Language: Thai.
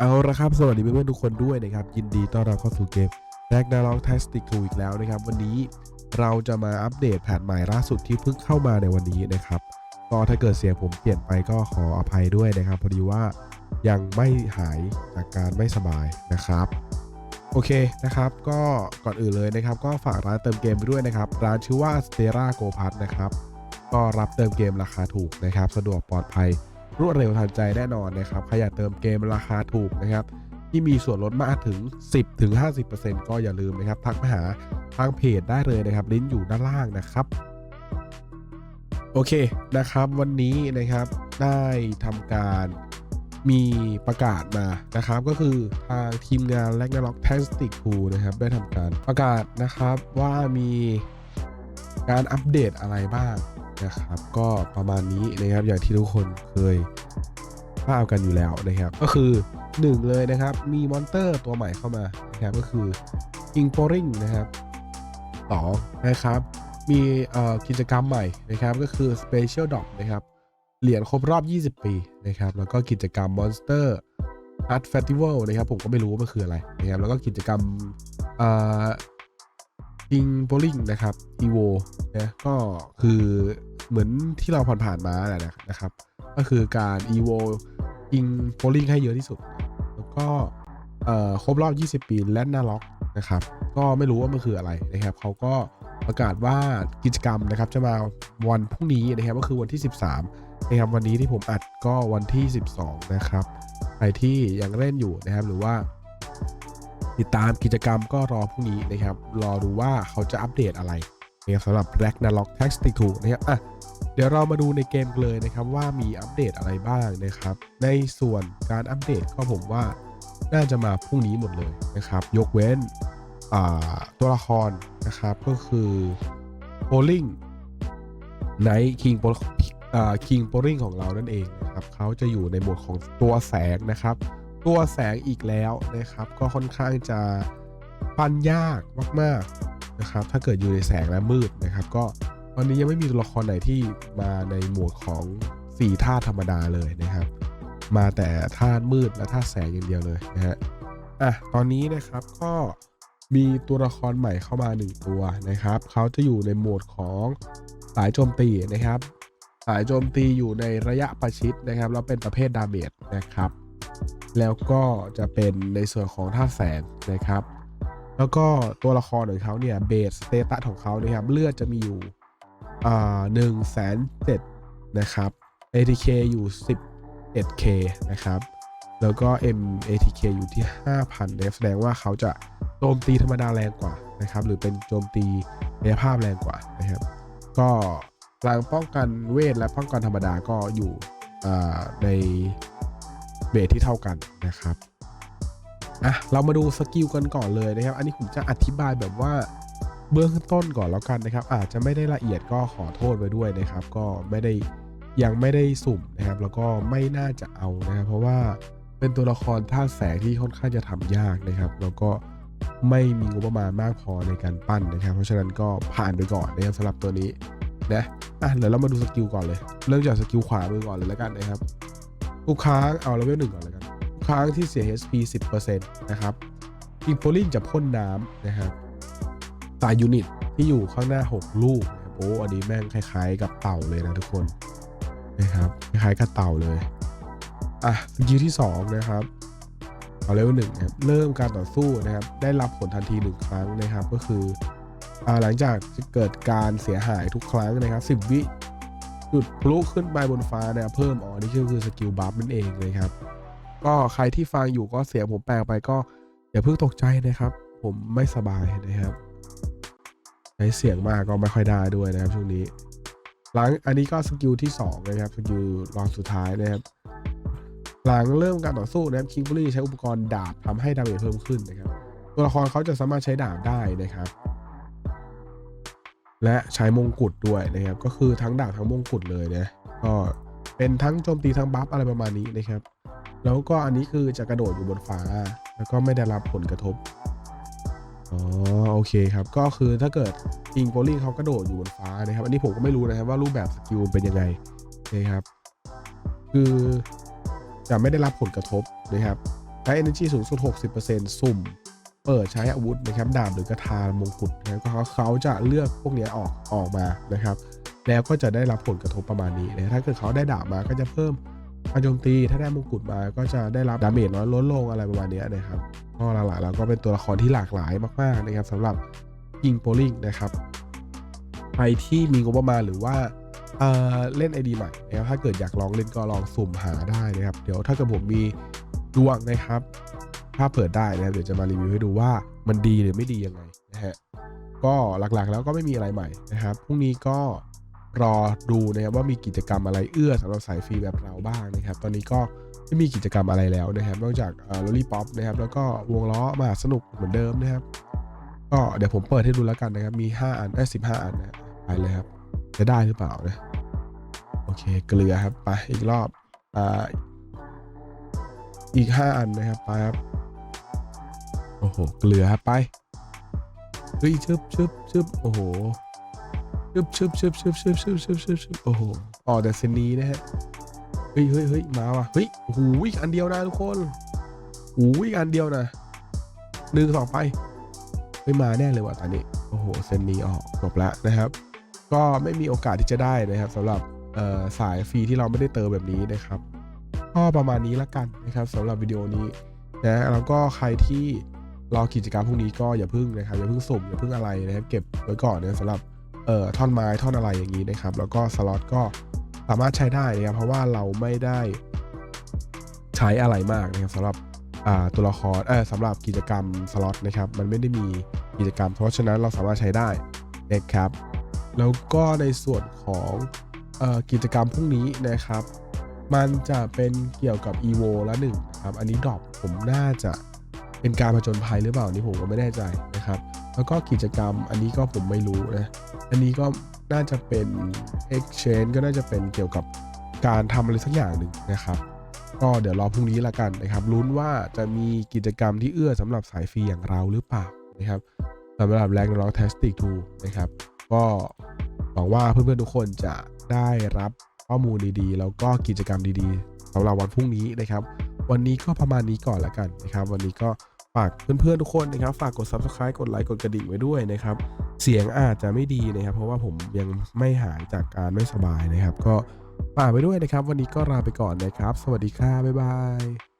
เอาละครับ สวัสดีเพื่อนๆทุกคนด้วยนะครับ ยินดีต้อนรับเข้าสู่เกมแรกนาล็อกแทสติกทูอีกแล้วนะครับ วันนี้เราจะมาอัปเดตแผนใหม่ล่าสุดที่เพิ่งเข้ามาในวันนี้นะครับก็ถ้าเกิดเสียงผมเปลี่ยนไปก็ขออภัยด้วยนะครับ พอดีว่ายังไม่หายจากการไม่สบายนะครับ โอเคนะครับ ก็ก่อนอื่นเลยนะครับ ก็ฝากร้านเติมเกมไปด้วยนะครับ ร้านชื่อว่า Stera Go p a s นะครับก็รับเติมเกมราคาถูกนะครับ สะดวกปลอดภัย รวดเร็วทันใจแน่นอนนะครับใครอยากเติมเกมราคาถูกนะครับ ที่มีส่วนลดมากถึง 10ถึง50%ก็อย่าลืมนะครับ ทักมาหาทางเพจได้เลยนะครับลิงก์อยู่ด้านล่างนะครับโอเคนะครับวันนี้นะครับได้ทำการมีประกาศมานะครับ ก็คือทางทีมงาน r a g n a r o k t a s t i c 2นะครับได้ทำการประกาศนะครับว่ามีการอัปเดตอะไรบ้าง นะครับ ก็ประมาณนี้นะครับอย่างที่ทุกคนเคยทราบกันอยู่แล้วนะครับ ก็คือ 1 เลยนะครับ มีมอนเตอร์ตัวใหม่เข้ามานะครับก็คือ i n g p o r i n g นะครับ2นะครับ มีกิจกรรมใหม่นะครับ ก็คือ Special Drop นะครับเหรียญครบรอบ 20 ปีนะครับ แล้วก็กิจกรรม Monster Art Festival นะครับ ผมก็ไม่รู้ว่ามันคืออะไรนะครับ แล้วก็กิจกรรม เอ่อ King Bowling นะครับ Evo นะก็คือเหมือนที่เราผ่านๆมาแหละนะครับ ก็คือการ Evo King Bowling ให้เยอะที่สุด แล้วก็เอ่อครบรอบ 20 ปีและนาล็อกนะครับ ก็ไม่รู้ว่ามันคืออะไรนะครับเขาก็ประกาศว่ากิจกรรมนะครับจะมาวันพรุ่งนี้นะครับก็คือวันที่ 13นะครับวันนี้ที่ผมอัดก็วันที่ 12 นะครับใครที่ยังเล่นอยู่นะครับหรือว่า ติดตามกิจกรรมก็รอพรุ่งนี้นะครับ รอดูว่าเขาจะอัปเดตอะไรนะครับสำหรับ Ragnarok Tactics 2นะครับอะเดี๋ยวเรามาดูในเกมเลยนะครับว่ามีอัปเดตอะไรบ้างนะครับ ในส่วนการอัปเดตก็ผมว่าน่าจะมาพรุ่งนี้หมดเลยนะครับ ยกเว้นตัวละครนะครับก็คือโ o ลิงไนคิงอ่าคิงโ o ลิงของเรานั่นเองนะครับเขาจะอยู่ในโหมดของตัวแสงนะครับ ตัวแสงอีกแล้วนะครับ ก็ค่อนข้างจะปันยากมากๆนะครับ ถ้าเกิดอยู่ในแสงและมืดนะครับ ก็ตอนนี้ยังไม่มีตัวละครไหนที่มาในหมวดของ4ธาธรรมดาเลยนะครับ มาแต่ธามืดและธาแสงอย่างเดียวเลยนะฮะอะตอนนี้นะครับก็มีตัวละครใหม่เข้ามา 1 ตัวนะครับ เขาจะอยู่ในโหมดของสายโจมตีนะครับ สายโจมตีอยู่ในระยะประชิดนะครับ แล้วเป็นประเภทดาเมจนะครับ แล้วก็จะเป็นในส่วนของท่าแสงนะครับ แล้วก็ตัวละครของเขาเนี่ยเบสสเตตัสของเขานะครับเลือดจะมีอยู่หนึ่งแสนเจ็ดนะครับ ATK อยู่ 11K นะครับ แล้วก็ MATK อยู่ที่ 5,000นะแสดงว่าเขาจะโจมตีธรรมดาแรงกว่านะครับ หรือเป็นโจมตีกายภาพแรงกว่านะครับ ก็พลังป้องกันเวทและป้องกันธรรมดาก็อยู่ใน เบสที่เท่ากันนะครับอะเรามาดูสกิลกันก่อนเลยนะครับ อันนี้ผมจะอธิบายแบบว่าเบื้องต้นก่อนแล้วกันนะครับ อาจจะไม่ได้ละเอียดก็ขอโทษไว้ด้วยนะครับ ก็ไม่ได้ยังไม่ได้สุ่มนะครับ แล้วก็ไม่น่าจะเอานะครับ เพราะว่าเป็นตัวละครท่าแสงที่ค่อนข้างจะทำยากนะครับ แล้วก็ไม่มีงบประมาณมากพอในการปั้นนะครับ เพราะฉะนั้นก็ผ่านไปก่อนนะครับสำหรับตัวนี้นะอะเดี๋ยวเรามาดูสกิลก่อนเลย เริ่มจากสกิลขวามือก่อนเลยแล้วกันนะครับ ทุกครั้งเอาเลเวลหนึ่งก่อนเลยกันทุกครั้งที่เสีย HP 10%นะครับอิงโพลิงจะพ่นน้ำนะครับตายยูนิตที่อยู่ข้างหน้า 6 ลูกโอ้อันนี้แม่งคล้าย ๆ กับเต่าเลยนะทุกคนนะครับคล้ายๆกับเต่าเลยอะสกิลที่ 2 นะครับเอาเลเวลหนึ่งครับเริ่มการต่อสู้นะครับ ได้รับผลทันทีหนึ่งครั้งนะครับ ก็คืออ่าหลังจากเกิดการเสียหายทุกครั้งนะครับ 10 วิ จุดพลุขึ้นไปบนฟ้าเนี่ยเพิ่มอ๋อนี่ก็คือสกิลบัฟนั่นเองเลยครับ ก็ใครที่ฟังอยู่ก็เสียงผมแปลไปก็อย่าเพิ่งตกใจนะครับ ผมไม่สบายนะครับใช้เสียงมากก็ไม่ค่อยได้ด้วยนะครับช่วงนี้ หลังอันนี้ก็สกิลที่2นะครับสกิลรองสุดท้ายนะครับหลังเริ่มการต่อสู้นะครับคิงบุรีใช้อุปกรณ์ดาบทำให้ดาเมจเพิ่มขึ้นนะครับ ตัวละครเขาจะสามารถใช้ดาบได้นะครับ และใช้มงกุฎด้วยนะครับ ก็คือทั้งดาบทั้งมงกุฎเลยนะก็เป็นทั้งโจมตีทั้งบัฟอะไรประมาณนี้นะครับ แล้วก็อันนี้คือจะกระโดดอยู่บนฟ้า แล้วก็ไม่ได้รับผลกระทบอ๋อโอเคครับก็คือถ้าเกิดอิงโ o ลิงเขากระโดดอยู่บนฟ้านะครับ อันนี้ผมก็ไม่รู้นะครับว่ารูปแบบสกิลเป็นยังไงนะครับ คือจะไม่ได้รับผลกระทบนะครับใช้ energy สูงสุด 60%สุ่ม เปิดใช้อาวุธนะครับดาบหรือกระทามงกุฎนะครับก็เขาเขาจะเลือกพวกนี้ออกออกมานะครับ แล้วก็จะได้รับผลกระทบประมาณนี้นะถ้าเกิดเขาได้ดาบมาก็จะเพิ่มการโจมตีถ้าได้มงกุฎมาก็จะได้รับดาเมจน้อยลดลงอะไรประมาณเนี้ยนะครับก็หลักๆแล้วก็เป็นตัวละครที่หลากหลายมากๆนะครับสำหรับยิงโ o ลิงนะครับใครที่มีงบประมาณหรือว่าเอ่อเล่น ID ใหม่นะครับถ้าเกิดอยากลองเล่นก็ลองสุ่มหาได้นะครับ เดี๋ยวถ้าเกิดผมมีดวงนะครับ ถ้าเปิดได้นะครับเดี๋ยวจะมารีวิวให้ดูว่ามันดีหรือไม่ดียังไงนะฮะก็หลักๆแล้วก็ไม่มีอะไรใหม่นะครับพรุ่งนี้ก็รอดูนะครับว่ามีกิจกรรมอะไรเอื้อสำหรับสายฟรีแบบเราบ้างนะครับ ตอนนี้ก็ไม่มีกิจกรรมอะไรแล้วนะครับ นอกจากลอลี่ป๊อปนะครับ แล้วก็วงล้อมาสนุกเหมือนเดิมนะครับ ก็เดี๋ยวผมเปิดให้ดูแล้วกันนะครับ มี 5 อันเอ้สิบห้าอันนะไปเลยครับ จะได้หรือเปล่านะ โอเค เกลือครับ ไปอีกรอบ อ่า อีก 5 อันนะครับ ไปครับ อ้โห เกลือครับไป เฮ้ยชึบชึบชึบโอ้โหชึบชึบชึบชึบชึบชึบชึบชึบชึบโอ้โหออกแต่เซนนีนะฮะ เฮ้ยเฮ้ยเฮ้ยมาว่ะ เฮ้ยโอ้โหอีกอันเดียวนะทุกคนโอ้โหอีกอันเดียวนะหนึ่งสองไปเฮ้ยมาแน่เลยว่ะตอนนี้ โอ้โห เซนนีออกจบแล้วนะครับ ก็ไม่มีโอกาสที่จะได้นะครับสำหรับสายฟรีที่เราไม่ได้เติมแบบนี้นะครับ ก็ประมาณนี้ละกันนะครับสำหรับวิดีโอนี้นะแล้วก็ใครที่ รอกิจกรรมพวกนี้ก็อย่าพึ่งนะครับอย่าพึ่งสุ่มอย่าพึ่งอะไรนะครับเก็บไว้ก่อนนะสำหรับเอ่อท่อนไม้ท่อนอะไรอย่างนี้นะครับ แล้วก็สล็อตก็สามารถใช้ได้นะครับเพราะว่าเราไม่ได้ใช้อะไรมากนะครับสำหรับตัวละครเออสำหรับกิจกรรมสล็อตนะครับมันไม่ได้มีกิจกรรม เพราะฉะนั้นเราสามารถใช้ได้นะครับ แล้วก็ในส่วนของออกิจกรรมพรุ่งนี้นะครับ มันจะเป็นเกี่ยวกับ EVO ละหนึ่งครับ อันนี้ดรอปผมน่าจะ เป็นการผจญภัยหรือเปล่านี่ผมก็ไม่แน่ใจนะครับ แล้วก็กิจกรรมอันนี้ก็ผมไม่รู้นะ อันนี้ก็น่าจะเป็น exchange ก็น่าจะเป็นเกี่ยวกับการทำอะไรสักอย่างหนึ่งนะครับ ก็เดี๋ยวรอพรุ่งนี้ละกันนะครับลุ้นว่าจะมีกิจกรรมที่เอื้อสำหรับสายฟรีอย่างเราหรือเปล่านะครับสำหรับแรงร็อกแทสติกทูนะครับ ก็หวังว่าเพื่อนๆทุกคนจะได้รับข้อมูลดีๆ แล้วก็กิจกรรมดีๆสำหรับวันพรุ่งนี้นะครับ วันนี้ก็ประมาณนี้ก่อนละกันนะครับ วันนี้ก็ ฝากเพื่อนๆทุกคนนะครับ ฝากกด subscribe กดไลค์กดกระดิ่งไว้ด้วยนะครับ เสียงอาจจะไม่ดีนะครับ เพราะว่าผมยังไม่หายจากการไม่สบายนะครับ ก็ฝากไปด้วยนะครับ วันนี้ก็ลาไปก่อนนะครับ สวัสดีค่ะบ๊ายบาย